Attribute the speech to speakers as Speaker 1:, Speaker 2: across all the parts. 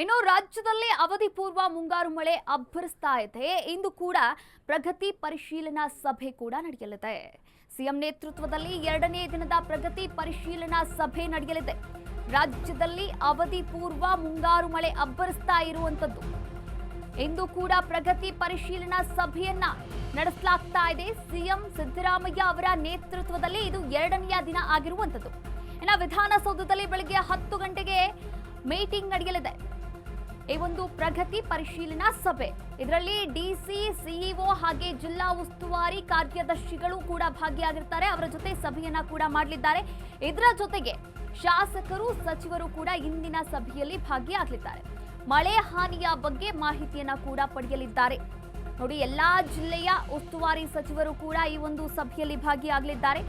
Speaker 1: ಇನ್ನು ರಾಜ್ಯದಲ್ಲಿ ಅವಧಿ ಪೂರ್ವ ಮುಂಗಾರು ಮಳೆ ಅಬ್ಬರಿಸ್ತಾ ಇದೆ. ಇಂದು ಕೂಡ ಪ್ರಗತಿ ಪರಿಶೀಲನಾ ಸಭೆ ಕೂಡ ನಡೆಯಲಿದೆ. ಸಿಎಂ ನೇತೃತ್ವದಲ್ಲಿ ಎರಡನೇ ದಿನದ ಪ್ರಗತಿ ಪರಿಶೀಲನಾ ಸಭೆ ನಡೆಯಲಿದೆ. ರಾಜ್ಯದಲ್ಲಿ ಅವಧಿ ಪೂರ್ವ ಮುಂಗಾರು ಮಳೆ ಅಬ್ಬರಿಸ್ತಾ ಇರುವಂತದ್ದು ಇಂದು ಕೂಡ ಪ್ರಗತಿ ಪರಿಶೀಲನಾ ಸಭೆಯನ್ನ ನಡೆಸಲಾಗ್ತಾ ಇದೆ. ಸಿಎಂ ಸಿದ್ದರಾಮಯ್ಯ ಅವರ ನೇತೃತ್ವದಲ್ಲಿ ಇದು ಎರಡನೆಯ ದಿನ ಆಗಿರುವಂತದ್ದು ಇನ್ನು ವಿಧಾನಸೌಧದಲ್ಲಿ ಬೆಳಗ್ಗೆ ಹತ್ತು ಗಂಟೆಗೆ ಮೀಟಿಂಗ್ ನಡೆಯಲಿದೆ. ಈ ಒಂದು ಪ್ರಗತಿ ಪರಿಶೀಲನಾ ಸಭೆ. ಇದರಲ್ಲಿ ಡಿಸಿ ಸಿಇಒ ಹಾಗೆ ಜಿಲ್ಲಾ ಉಸ್ತುವಾರಿ ಕಾರ್ಯದರ್ಶಿಗಳು ಕೂಡ ಭಾಗಿಯಾಗಿರ್ತಾರೆ. ಅವರ ಜೊತೆ ಸಭೆಯನ್ನ ಕೂಡ ಮಾಡಲಿದ್ದಾರೆ. ಇದರ ಜೊತೆಗೆ ಶಾಸಕರು, ಸಚಿವರು ಕೂಡ ಇಂದಿನ ಸಭೆಯಲ್ಲಿ ಭಾಗಿಯಾಗಲಿದ್ದಾರೆ. ಮಳೆ ಹಾನಿಯ ಬಗ್ಗೆ ಮಾಹಿತಿಯನ್ನ ಕೂಡ ಪಡೆಯಲಿದ್ದಾರೆ. ನೋಡಿ, ಎಲ್ಲಾ ಜಿಲ್ಲೆಯ ಉಸ್ತುವಾರಿ ಸಚಿವರು ಕೂಡ ಈ ಒಂದು ಸಭೆಯಲ್ಲಿ ಭಾಗಿಯಾಗಲಿದ್ದಾರೆ.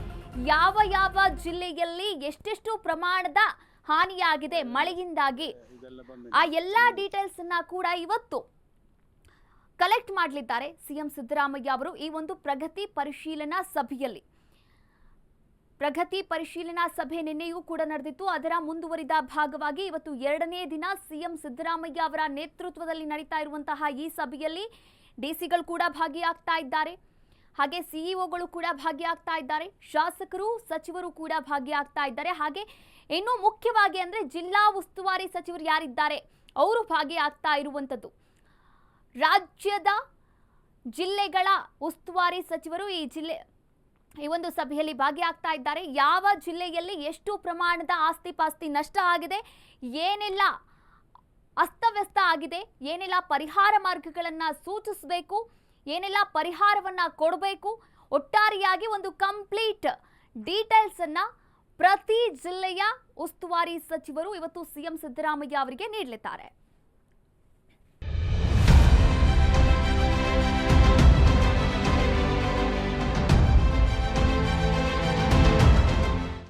Speaker 1: ಯಾವ ಯಾವ ಜಿಲ್ಲೆಯಲ್ಲಿ ಎಷ್ಟೆಷ್ಟು ಪ್ರಮಾಣದ ಹಾನಿಯಾಗಿದೆ ಮಳೆಯಿಂದಾಗಿ. ಆ ಎಲ್ಲ ಡೀಟೇಲ್ಸ್ ಅನ್ನ ಕೂಡ ಇವತ್ತು ಕಲೆಕ್ಟ್ ಮಾಡಲಿದ್ದಾರೆ ಸಿಎಂ ಸಿದ್ದರಾಮಯ್ಯ ಅವರು ಈ ಒಂದು ಪ್ರಗತಿ ಪರಿಶೀಲನಾ ಸಭೆಯಲ್ಲಿ. ಪ್ರಗತಿ ಪರಿಶೀಲನಾ ಸಭೆ ನಿನ್ನೆಯೂ ಕೂಡ ನಡೆದಿತ್ತು. ಅದರ ಮುಂದುವರಿದ ಭಾಗವಾಗಿ ಇವತ್ತು ಎರಡನೇ ದಿನ ಸಿಎಂ ಸಿದ್ದರಾಮಯ್ಯ ಅವರ ನೇತೃತ್ವದಲ್ಲಿ ನಡೀತಾ ಇರುವಂತಹ ಈ ಸಭೆಯಲ್ಲಿ ಡಿಸಿಗಳು ಕೂಡ ಭಾಗಿಯಾಗ್ತಾ ಇದ್ದಾರೆ. ಹಾಗೆ ಸಿಇಒಗಳು ಕೂಡ ಭಾಗಿಯಾಗ್ತಾ ಇದ್ದಾರೆ, ಶಾಸಕರು, ಸಚಿವರು ಕೂಡ ಭಾಗಿಯಾಗ್ತಾ ಇದ್ದಾರೆ. ಹಾಗೆ ಇನ್ನು ಮುಖ್ಯವಾಗಿ ಅಂದ್ರೆ ಜಿಲ್ಲಾ ಉಸ್ತುವಾರಿ ಸಚಿವರು ಯಾರಿದ್ದಾರೆ? ಅವರು ಭಾಗಿಯಾಗ್ತಾ ಇರುವಂಥದ್ದು. ರಾಜ್ಯದ ಜಿಲ್ಲೆಗಳ ಉಸ್ತುವಾರಿ ಸಚಿವರು ಈ ಜಿಲ್ಲೆ, ಈ ಒಂದು ಸಭೆಯಲ್ಲಿ ಭಾಗಿಯಾಗ್ತಾ ಇದ್ದಾರೆ. ಯಾವ ಜಿಲ್ಲೆಯಲ್ಲಿ ಎಷ್ಟು ಪ್ರಮಾಣದ ಆಸ್ತಿ ಪಾಸ್ತಿ ನಷ್ಟ ಆಗಿದೆ, ಏನೆಲ್ಲ ಅಸ್ತವ್ಯಸ್ತ ಆಗಿದೆ, ಏನೆಲ್ಲ ಪರಿಹಾರ ಮಾರ್ಗಗಳನ್ನು ಸೂಚಿಸಬೇಕು ಏನೆಲ್ಲ ಪರಿಹಾರವನ್ನ ಕೊಡಬೇಕು? ಒಟ್ಟಾರೆಯಾಗಿ ಒಂದು ಕಂಪ್ಲೀಟ್ ಡೀಟೇಲ್ಸ್ ಅನ್ನ ಪ್ರತಿ ಜಿಲ್ಲೆಯ ಉಸ್ತುವಾರಿ ಸಚಿವರು ಇವತ್ತು ಸಿಎಂ ಸಿದ್ದರಾಮಯ್ಯ ಅವರಿಗೆ ನೀಡಲಿದ್ದಾರೆ.